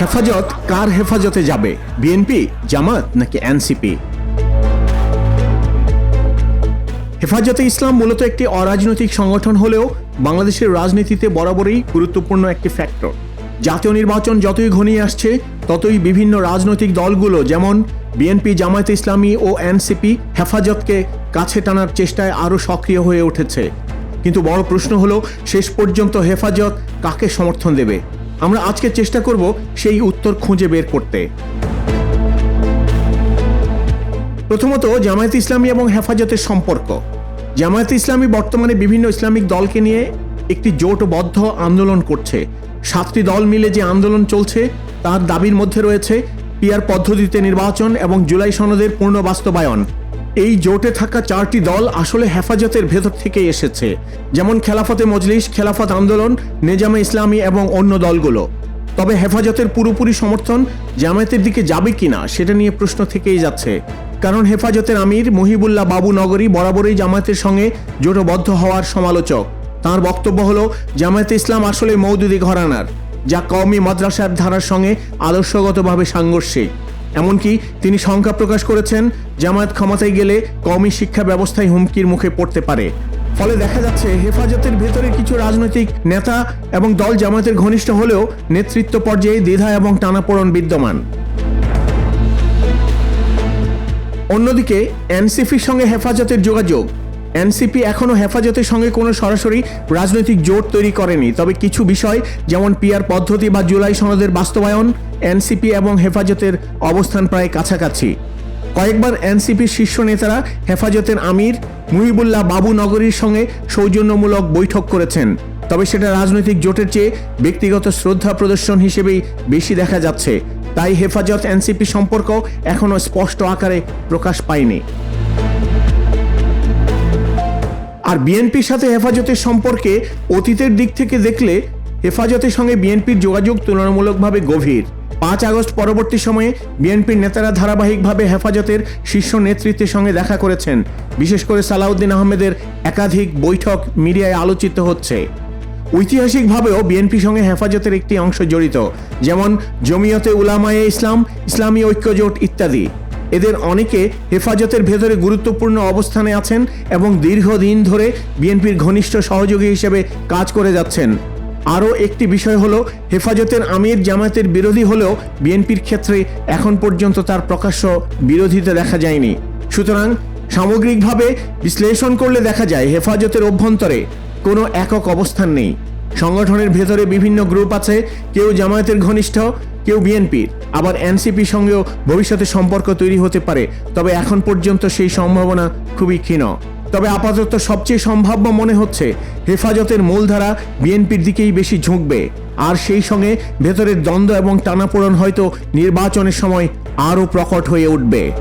হেফাজত কার হেফাজতে যাবে? বিএনপি জামাত নাকি এনসিপি হেফাজতে ইসলাম মূলত একটি অরাজনৈতিক সংগঠন হলেও বাংলাদেশের রাজনীতিতে বরাবরই গুরুত্বপূর্ণ একটি ফ্যাক্টর জাতীয় নির্বাচন যতই ঘনিয়ে আসছে, ততই বিভিন্ন রাজনৈতিক দলগুলো যেমন বিএনপি জামায়াতে ইসলামী ও এনসিপি হেফাজতকে কাছে টানার চেষ্টায় আরও সক্রিয় হয়ে উঠেছে। কিন্তু বড় প্রশ্ন হলো, শেষ পর্যন্ত হেফাজত কাকে সমর্থন দেবে? আমরা আজকে চেষ্টা করব সেই উত্তর খুঁজে বের করতে। প্রথমত, জামায়াত ইসলামী এবং হেফাজতের সম্পর্ক। জামায়াত ইসলামী বর্তমানে বিভিন্ন ইসলামিক দলকে নিয়ে একটি জোটবদ্ধ আন্দোলন করছে। সাতটি দল মিলে যে আন্দোলন চলছে, তার দাবির মধ্যে রয়েছে, পিয়ার পদ্ধতিতে নির্বাচন এবং জুলাই সনদের পূর্ণ বাস্তবায়ন। এই জোটে থাকা চারটি দল আসলে হেফাজতের ভেতর থেকে এসেছে, যেমন খেলাফতে মজলিস, খেলাফত আন্দোলন, নেজামে ইসলামী এবং অন্য দলগুলো। তবে হেফাজতের পুরোপুরি সমর্থন জামায়াতের দিকে যাবে কিনা সেটা নিয়ে প্রশ্ন থেকেই যাচ্ছে। কারণ হেফাজতের আমির মহিবুল্লাহ বাবু নগরী বরাবরই জামায়াতের সঙ্গে জোটবদ্ধ হওয়ার সমালোচক। তার বক্তব্য হলো, জামায়াতে ইসলাম আসলে মৌদুদি ঘরানার, যা কওমি মাদ্রাসার ধারার সঙ্গে আদর্শগতভাবে সাংঘর্ষিক। এমনকি তিনি শঙ্কা প্রকাশ করেছেন, জামায়াত ক্ষমতায় গেলে কমই শিক্ষা ব্যবস্থায় হুমকির মুখে পড়তে পারে। ফলে দেখা যাচ্ছে, হেফাজতের ভেতরে কিছু রাজনৈতিক নেতা এবং দল জামায়াতের ঘনিষ্ঠ হলেও নেতৃত্ব পর্যায়ে দ্বিধা এবং টানাপোড়ন বিদ্যমান। অন্যদিকে, এনসিপির সঙ্গে হেফাজতের যোগাযোগ। এনসিপি এখনও হেফাজতের সঙ্গে কোনো সরাসরি রাজনৈতিক জোট তৈরি করেনি। তবে কিছু বিষয়, যেমন পিয়ার পদ্ধতি বা জুলাই সনদের বাস্তবায়ন, এনসিপি এবং হেফাজতের অবস্থান প্রায় কাছাকাছি। কয়েকবার এনসিপির শীর্ষ নেতারা হেফাজতের আমির মুহিবুল্লাহ বাবু নগরীর সঙ্গে সৌজন্যমূলক বৈঠক করেছেন। তবে সেটা রাজনৈতিক জোটের চেয়ে ব্যক্তিগত শ্রদ্ধা প্রদর্শন হিসেবেই বেশি দেখা যাচ্ছে। তাই হেফাজত এনসিপি সম্পর্ক এখনও স্পষ্ট আকারে প্রকাশ পায়নি। আর বিএনপির সাথে হেফাজতের সম্পর্কে অতীতের দিক থেকে দেখলে হেফাজতের সঙ্গে বিএনপির যোগাযোগ তুলনামূলকভাবে গভীর। পাঁচ আগস্ট পরবর্তী সময়ে বিএনপির নেতারা ধারাবাহিকভাবে হেফাজতের শীর্ষ নেতৃত্বের সঙ্গে দেখা করেছেন। বিশেষ করে সালাউদ্দিন আহমেদের একাধিক বৈঠক মিডিয়ায় আলোচিত হচ্ছে। ঐতিহাসিকভাবেও বিএনপির সঙ্গে হেফাজতের একটি অংশ জড়িত, যেমন জমিয়তে উলামায়ে ইসলাম, ইসলামী ঐক্যজোট ইত্যাদি। এদের অনেকে হেফাজতের ভেতরে গুরুত্বপূর্ণ অবস্থানে আছেন এবং দীর্ঘদিন ধরে বিএনপির ঘনিষ্ঠ সহযোগী হিসেবে কাজ করে যাচ্ছেন। আরও একটি বিষয় হলো, হেফাজতের আমির জামায়াতের বিরোধী হলেও বিএনপির ক্ষেত্রে এখন পর্যন্ত তার প্রকাশ্য বিরোধিতা দেখা যায়নি। সুতরাং সামগ্রিকভাবে বিশ্লেষণ করলে দেখা যায়, হেফাজতের অভ্যন্তরে কোনো একক অবস্থান নেই। সংগঠনের ভেতরে বিভিন্ন গ্রুপ আছে, কেউ জামায়াতের ঘনিষ্ঠ, কেউ বিএনপির। আবার এনসিপির সঙ্গেও ভবিষ্যতে সম্পর্ক তৈরি হতে পারে, তবে এখন পর্যন্ত সেই সম্ভাবনা খুবই ক্ষীণ। তবে আপাতত সবচেয়ে সম্ভাব্য মনে হচ্ছে, হেফাজতের মূলধারা বিএনপির দিকেই বেশি ঝুঁকবে। আর সেই সঙ্গে ভেতরের দ্বন্দ্ব এবং টানাপোড়ন হয়তো নির্বাচনের সময় আরও প্রকট হয়ে উঠবে।